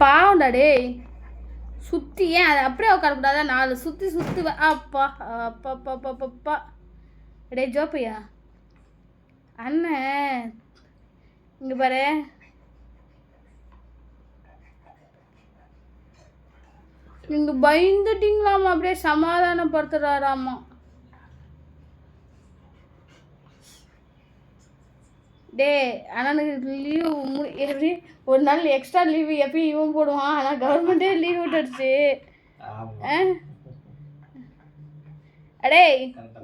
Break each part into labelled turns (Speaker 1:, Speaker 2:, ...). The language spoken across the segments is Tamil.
Speaker 1: பாவம்டா டேய். சுற்றி ஏன் அது அப்படியே உட்காரக்கூடாதா நாலு சுற்றி சுற்றி அப்பா அப்பா அப்பா அப்பா அப்பா, அப்பா. டேய் ஜோப்பையா. அண்ணன். இங்கே பாரு. நீங்கள் பயந்துட்டிங்களாமா அப்படியே சமாதானப்படுத்துறாராமா டே அண்ணனுக்கு லீவு எப்படி ஒரு நாள் எக்ஸ்ட்ரா லீவு எப்பயும் இவன் போடுவான். ஆனால் கவர்மெண்ட்டே லீவ் விட்டுடுச்சு? அடே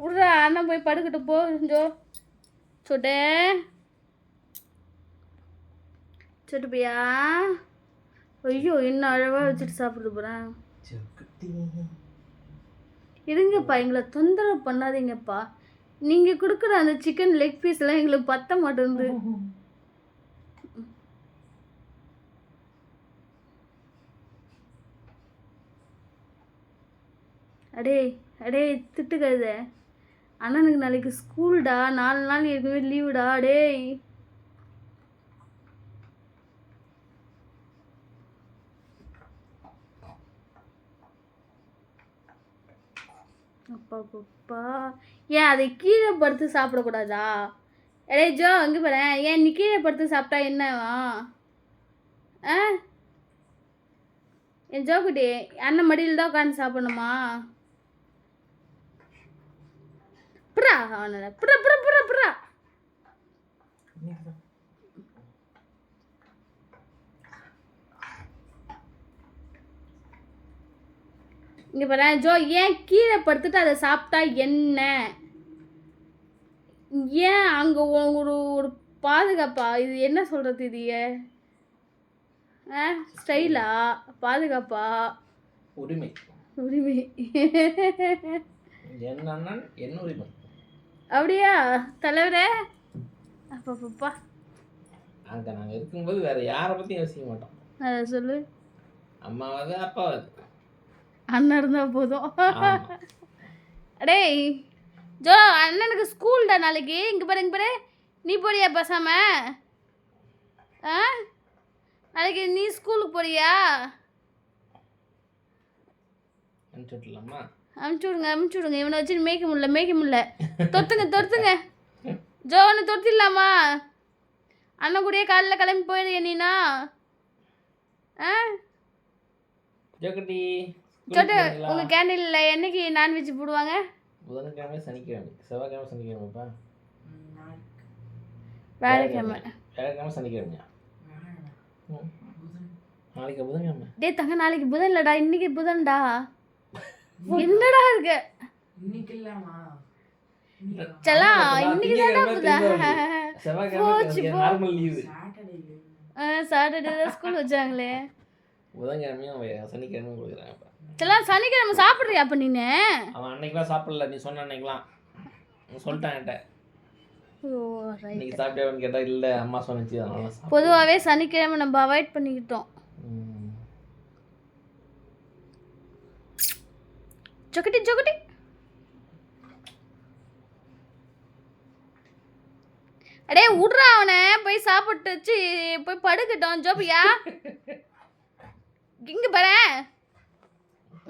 Speaker 1: விட்றா அண்ணன் போய் படுக்கட்டு போ ஜோ சொட்டே. சொட்டு பையா. ஐயோ இன்னும் அழகாக வச்சுட்டு சாப்பிட்டு போகிறேன். இருங்கப்பா எங்களை தொந்தரவு பண்ணாதீங்கப்பா. நீங்கள் கொடுக்குற அந்த சிக்கன் லெக் பீஸ்லாம் எங்களுக்கு பத்த மாட்டேங்குது. அடே அடே திட்டுக்காத. அண்ணனுக்கு நாளைக்கு ஸ்கூல்டா? நாலு நாள் ஏற்கனவே லீவுடா? டேய் அப்பா அப்பா ஏன் அதை கீழே படுத்து சாப்பிடக்கூடாதா? எடே ஜோ அங்கே பாரு. ஏன் நீ கீழே படுத்து சாப்பிட்டா என்னவா ஆ? என் ஜோக்குட்டி அண்ணன் மடியில் தான் உட்காந்து சாப்பிடணுமா? புறா அவனை புறா புறா புறா புறா இங்கே பாரு ஜோ ஏன் கீழே படுத்துட்டு அதை சாப்பிட்டா என்ன? ஏன் அங்கே ஒரு ஒரு பாதுகாப்பா? இது என்ன சொல்கிறது இது? ஆ ஸ்டைலா பாதுகாப்பா?
Speaker 2: உரிமை.
Speaker 1: உரிமை.
Speaker 2: என் அண்ணன் என் உரிமை?
Speaker 1: அப்படியா? தலைவரே. அப்பப்பப்பா
Speaker 2: அங்க நாங்க இருக்கும்போது வேற யாரை பத்தியும் யோசிக்க மாட்டோம்.
Speaker 1: அதை சொல்லு.
Speaker 2: அம்மாவது அப்பாவது
Speaker 1: அண்ணன் இருந்தால் போதும்.
Speaker 2: ஆமா.
Speaker 1: டேய் ஜோ அண்ணனுக்கு ஸ்கூல்டா நாளைக்கு? இங்கே பாரு இங்கே பாரு. நீ போறியா பேசாம? ஆ? நாளைக்கு நீ ஸ்கூலுக்கு போறியா?
Speaker 2: அனுப்பிச்சு விட்டுலாமா
Speaker 1: அமுச்சு விடுங்க அமுச்சு விடுங்க. இவனை வச்சு மேய்க்க முடியல மேய்க்க முடியல. தொத்துங்க தொத்துங்க. ஜோவனை தொத்திடலாமா? அண்ணன் கூடயே காலைல கிளம்பி போயிடுங்க நீனா? ஆ?
Speaker 2: ஜோக்கட்டி
Speaker 1: சொட்டு உங்கள் கேண்டீனில் என்னைக்கு நான்வெஜ் போடுவாங்க?
Speaker 2: புதன்கிழமை சனிக்கிழமை. செவ்வாய்க்கிழமை சனிக்கிழமைப்பா
Speaker 1: வேலைக்கிழமை.
Speaker 2: வியாழக்கிழமை சனிக்கிழமையா. நாளைக்கு. புதன்கிழமை?
Speaker 1: டேய் தங்க நாளைக்கு புதன் இல்லடா இன்னைக்கு புதன்டா. என்னடா இருக்கு? இன்னைக்கு தான்டா புதன் போச்சு,
Speaker 2: செவ்வாய்க்கிழமை
Speaker 1: போ.
Speaker 2: நார்மல் லீவு
Speaker 1: சாட்டர்டே தான் ஸ்கூல் வச்சாங்களே.
Speaker 2: புதன்கிழமையும் சனிக்கிழமையும் கொடுக்குறாங்கப்பா
Speaker 1: செல்லாம் சனிக்கிழமை சாப்பிட்றியா அப்ப நீனு?
Speaker 2: அவன் அன்னைக்கெல்லாம் சாப்பிடல நீ சொன்ன அன்னைக்கெல்லாம் சொல்லிட்டான் என்கிட்ட. இன்னைக்கு சாப்பிட்டியான்னு கேட்டா இல்லை அம்மா சொன்னிச்சு.
Speaker 1: பொதுவாகவே சனிக்கிழமை நம்ம அவாய்ட் பண்ணிக்கிட்டோம். சொக்கட்டி சொக்கட்டி அடே விட்றா அவனை. போய் சாப்பிட்டு வச்சு போய் படுக்கட்டும் ஜோபியா. இங்க பாரு.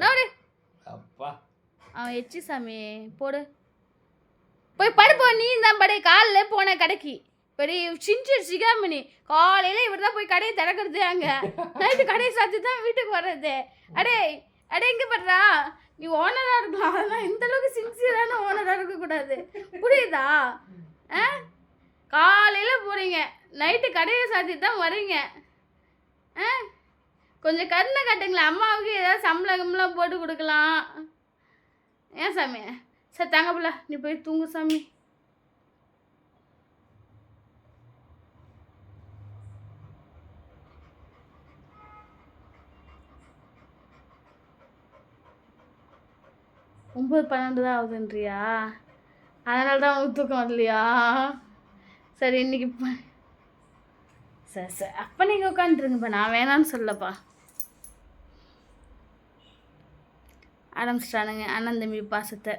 Speaker 1: நோடு
Speaker 2: அப்பா.
Speaker 1: அவன் எச்சி சாமி போடு. போய் படுப்போ நீ தான் படு. காலைல போன கடைக்கு. பெரிய சிஞ்சர் சிகாமணி. காலையில் இவர் தான் போய் கடையை திறக்கிறது அங்கே. நைட்டு கடையை சாத்தி தான் வீட்டுக்கு வர்றது. அடே அடே எங்கே படுறா நீ ஓனராக இருக்கலாம் அதெல்லாம் இந்த அளவுக்கு சின்சியரான ஓனராக இருக்கக்கூடாது. புரியுதா? ஆ? காலையில் போகிறீங்க நைட்டு கடையை சாத்தி தான் வரீங்க ஆ? கொஞ்சம் கருணை காட்டுங்களேன் அம்மாவுக்கு ஏதாவது சம்பளம் போட்டு கொடுக்கலாம். ஏன் சாமி? சரி தாங்க பிள்ள நீ போய் தூங்கு சாமி. ஒம்பது பன்னெண்டு தான் ஆகுதுன்றியா? அதனால தான் உங்களுக்கு தூக்கம் வரலையா? சரி இன்னைக்கு சரி சரி. அப்போ நீங்கள் உட்காந்துருங்கப்பா நான் வேணான்னு சொல்லப்பா. ஆரம்பிச்சிட்டானுங்க அண்ணன் தம்பி பாசத்தை.